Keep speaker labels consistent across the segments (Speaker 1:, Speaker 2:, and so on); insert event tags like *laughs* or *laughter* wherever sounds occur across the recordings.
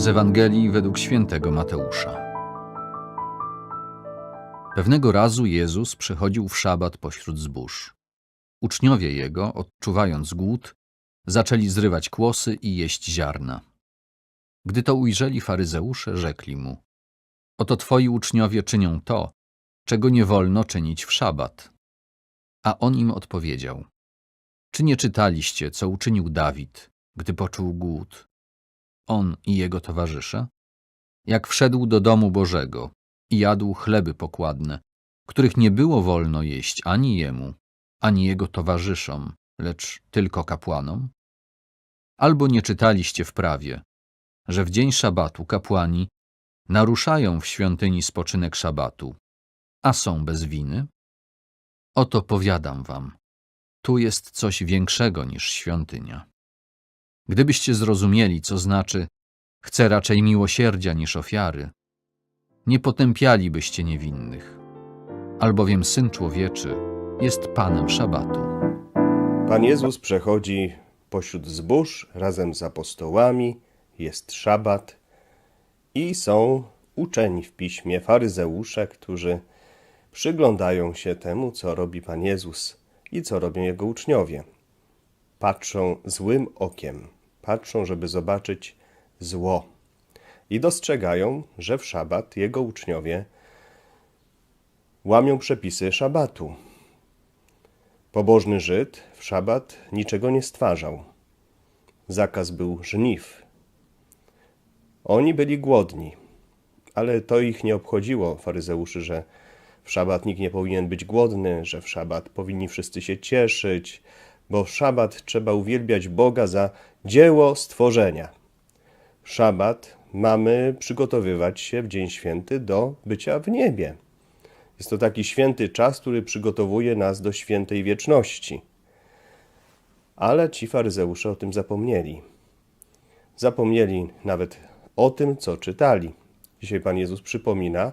Speaker 1: Z Ewangelii według świętego Mateusza. Pewnego razu Jezus przechodził w szabat pośród zbóż. Uczniowie jego, odczuwając głód, zaczęli zrywać kłosy i jeść ziarna. Gdy to ujrzeli faryzeusze, rzekli mu: Oto twoi uczniowie czynią to, czego nie wolno czynić w szabat. A on im odpowiedział: Czy nie czytaliście, co uczynił Dawid, gdy poczuł głód? On i jego towarzysze? Jak wszedł do domu Bożego i jadł chleby pokładne, których nie było wolno jeść ani jemu, ani jego towarzyszom, lecz tylko kapłanom? Albo nie czytaliście w prawie, że w dzień szabatu kapłani naruszają w świątyni spoczynek szabatu, a są bez winy? Oto powiadam wam, tu jest coś większego niż świątynia. Gdybyście zrozumieli, co znaczy chcę raczej miłosierdzia niż ofiary, nie potępialibyście niewinnych, albowiem Syn Człowieczy jest Panem Szabatu.
Speaker 2: Pan Jezus przechodzi pośród zbóż razem z apostołami, jest szabat i są uczeni w piśmie faryzeusze, którzy przyglądają się temu, co robi Pan Jezus i co robią Jego uczniowie. Patrzą złym okiem, patrzą, żeby zobaczyć zło i dostrzegają, że w szabat Jego uczniowie łamią przepisy szabatu. Pobożny Żyd w szabat niczego nie stwarzał. Zakaz był żniw. Oni byli głodni, ale to ich nie obchodziło, faryzeuszy, że w szabat nikt nie powinien być głodny, że w szabat powinni wszyscy się cieszyć, bo w szabat trzeba uwielbiać Boga za dzieło stworzenia. Szabat mamy przygotowywać się w Dzień Święty do bycia w niebie. Jest to taki święty czas, który przygotowuje nas do świętej wieczności. Ale ci faryzeusze o tym zapomnieli. Zapomnieli nawet o tym, co czytali. Dzisiaj Pan Jezus przypomina,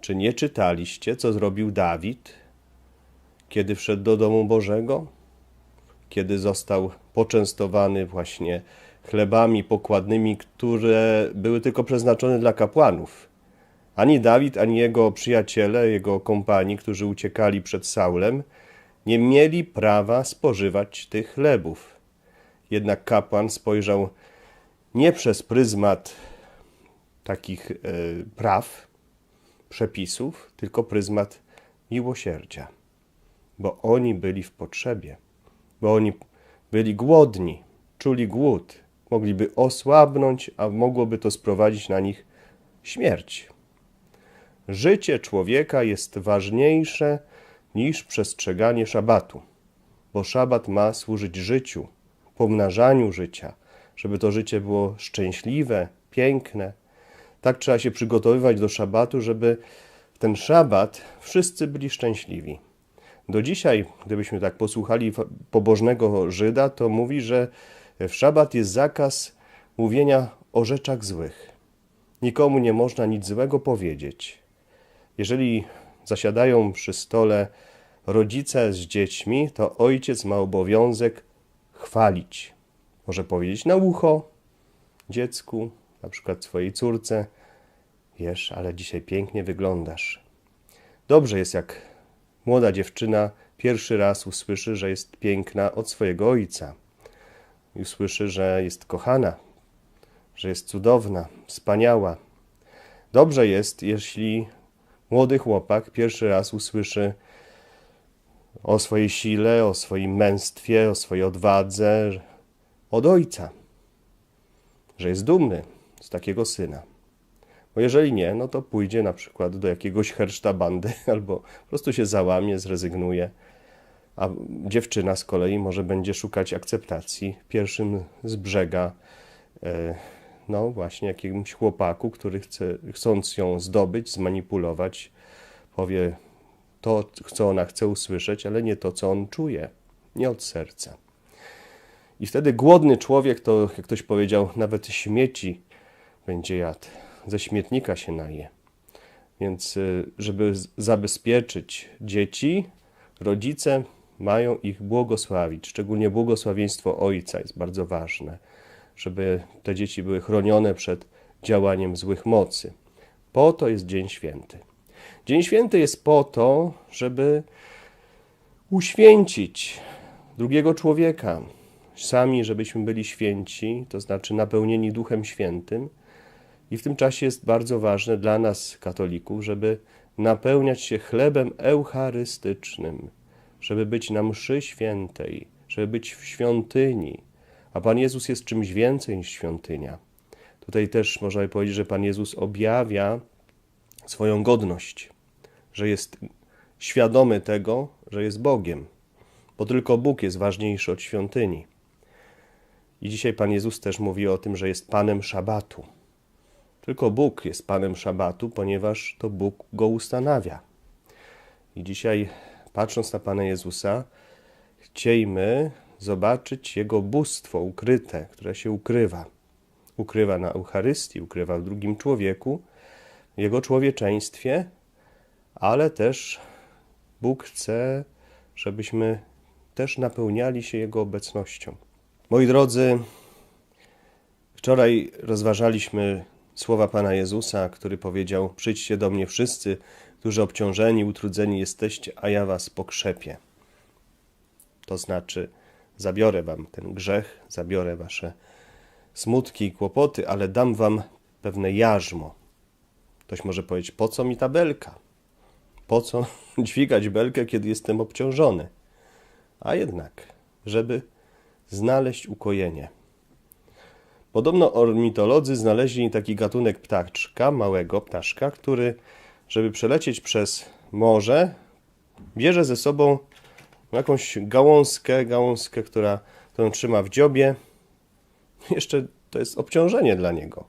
Speaker 2: czy nie czytaliście, co zrobił Dawid, kiedy wszedł do domu Bożego? Kiedy został poczęstowany właśnie chlebami pokładnymi, które były tylko przeznaczone dla kapłanów. Ani Dawid, ani jego przyjaciele, jego kompani, którzy uciekali przed Saulem, nie mieli prawa spożywać tych chlebów. Jednak kapłan spojrzał nie przez pryzmat takich e, praw, przepisów, tylko pryzmat miłosierdzia, bo oni byli w potrzebie, bo oni byli głodni, czuli głód, mogliby osłabnąć, a mogłoby to sprowadzić na nich śmierć. Życie człowieka jest ważniejsze niż przestrzeganie szabatu, bo szabat ma służyć życiu, pomnażaniu życia, żeby to życie było szczęśliwe, piękne. Tak trzeba się przygotowywać do szabatu, żeby ten szabat wszyscy byli szczęśliwi. Do dzisiaj, gdybyśmy tak posłuchali pobożnego Żyda, to mówi, że w szabat jest zakaz mówienia o rzeczach złych. Nikomu nie można nic złego powiedzieć. Jeżeli zasiadają przy stole rodzice z dziećmi, to ojciec ma obowiązek chwalić. Może powiedzieć na ucho dziecku, na przykład swojej córce: Wiesz, ale dzisiaj pięknie wyglądasz. Dobrze jest, jak młoda dziewczyna pierwszy raz usłyszy, że jest piękna od swojego ojca i usłyszy, że jest kochana, że jest cudowna, wspaniała. Dobrze jest, jeśli młody chłopak pierwszy raz usłyszy o swojej sile, o swoim męstwie, o swojej odwadze od ojca, że jest dumny z takiego syna. Bo jeżeli nie, no to pójdzie na przykład do jakiegoś herszta bandy *laughs* albo po prostu się załamie, zrezygnuje. A dziewczyna z kolei może będzie szukać akceptacji. Pierwszym z brzega, e, no właśnie jakimś chłopaku, który chce, chcąc ją zdobyć, zmanipulować, powie to, co ona chce usłyszeć, ale nie to, co on czuje, nie od serca. I wtedy głodny człowiek, to jak ktoś powiedział, nawet śmieci będzie jadł, ze śmietnika się naje. Więc, e, żeby zabezpieczyć dzieci, rodzice mają ich błogosławić. Szczególnie błogosławieństwo Ojca jest bardzo ważne, żeby te dzieci były chronione przed działaniem złych mocy. Po to jest Dzień Święty. Dzień Święty jest po to, żeby uświęcić drugiego człowieka, sami, żebyśmy byli święci, to znaczy napełnieni Duchem Świętym. I w tym czasie jest bardzo ważne dla nas, katolików, żeby napełniać się chlebem eucharystycznym, żeby być na mszy świętej, żeby być w świątyni. A Pan Jezus jest czymś więcej niż świątynia. Tutaj też można powiedzieć, że Pan Jezus objawia swoją godność, że jest świadomy tego, że jest Bogiem, bo tylko Bóg jest ważniejszy od świątyni. I dzisiaj Pan Jezus też mówi o tym, że jest Panem Szabatu. Tylko Bóg jest Panem Szabatu, ponieważ to Bóg go ustanawia. I dzisiaj, patrząc na Pana Jezusa, chciejmy zobaczyć Jego bóstwo ukryte, które się ukrywa. Ukrywa na Eucharystii, ukrywa w drugim człowieku, Jego człowieczeństwie, ale też Bóg chce, żebyśmy też napełniali się Jego obecnością. Moi drodzy, wczoraj rozważaliśmy słowa Pana Jezusa, który powiedział: Przyjdźcie do mnie wszyscy, którzy obciążeni, utrudzeni jesteście, a ja was pokrzepię. To znaczy, zabiorę wam ten grzech, zabiorę wasze smutki i kłopoty, ale dam wam pewne jarzmo. Ktoś może powiedzieć: Po co mi ta belka? Po co *laughs* dźwigać belkę, kiedy jestem obciążony? A jednak, żeby znaleźć ukojenie. Podobno ornitolodzy znaleźli taki gatunek ptaczka, małego ptaszka, który, żeby przelecieć przez morze, bierze ze sobą jakąś gałązkę, gałązkę, która, trzyma w dziobie. Jeszcze to jest obciążenie dla niego.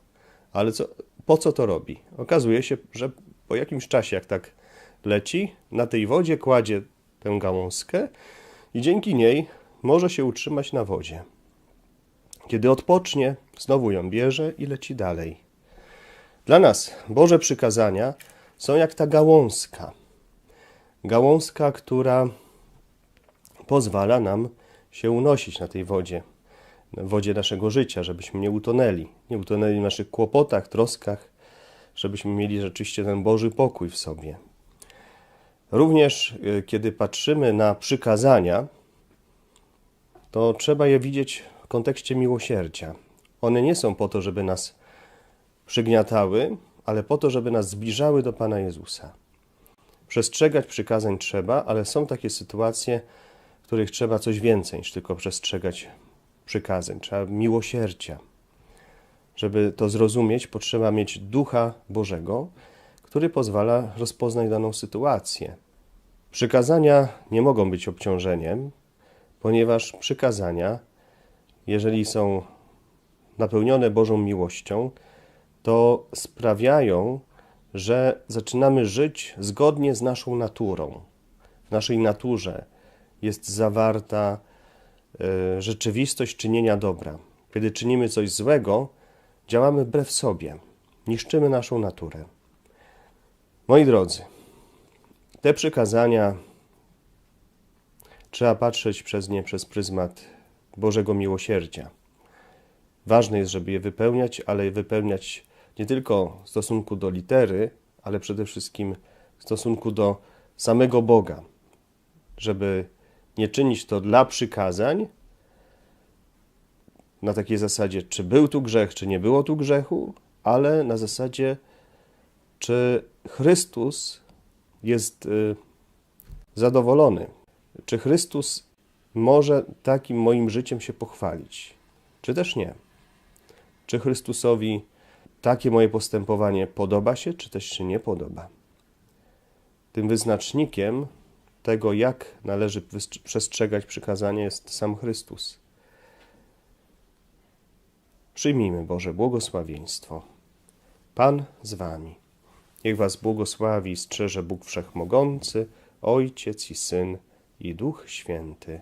Speaker 2: Ale co, po co to robi? Okazuje się, że po jakimś czasie, jak tak leci, na tej wodzie kładzie tę gałązkę i dzięki niej może się utrzymać na wodzie. Kiedy odpocznie, znowu ją bierze i leci dalej. Dla nas Boże przykazania są jak ta gałązka. Gałązka, która pozwala nam się unosić na tej wodzie, na wodzie naszego życia, żebyśmy nie utonęli, nie utonęli w naszych kłopotach, troskach, żebyśmy mieli rzeczywiście ten Boży pokój w sobie. Również y, kiedy patrzymy na przykazania, to trzeba je widzieć w kontekście miłosierdzia. One nie są po to, żeby nas przygniatały, ale po to, żeby nas zbliżały do Pana Jezusa. Przestrzegać przykazań trzeba, ale są takie sytuacje, w których trzeba coś więcej niż tylko przestrzegać przykazań. Trzeba miłosierdzia. Żeby to zrozumieć, potrzeba mieć ducha Bożego, który pozwala rozpoznać daną sytuację. Przykazania nie mogą być obciążeniem, ponieważ przykazania, jeżeli są napełnione Bożą miłością, to sprawiają, że zaczynamy żyć zgodnie z naszą naturą. W naszej naturze jest zawarta y, rzeczywistość czynienia dobra. Kiedy czynimy coś złego, działamy wbrew sobie, niszczymy naszą naturę. Moi drodzy, te przykazania trzeba patrzeć przez nie przez pryzmat Bożego miłosierdzia. Ważne jest, żeby je wypełniać, ale je wypełniać nie tylko w stosunku do litery, ale przede wszystkim w stosunku do samego Boga, żeby nie czynić to dla przykazań, na takiej zasadzie, czy był tu grzech, czy nie było tu grzechu, ale na zasadzie, czy Chrystus jest y, zadowolony, czy Chrystus może takim moim życiem się pochwalić, czy też nie. Czy Chrystusowi takie moje postępowanie podoba się, czy też się nie podoba. Tym wyznacznikiem tego, jak należy przestrzegać przykazania, jest sam Chrystus. Przyjmijmy Boże błogosławieństwo. Pan z Wami. Niech Was błogosławi i strzeże Bóg Wszechmogący, Ojciec i Syn i Duch Święty.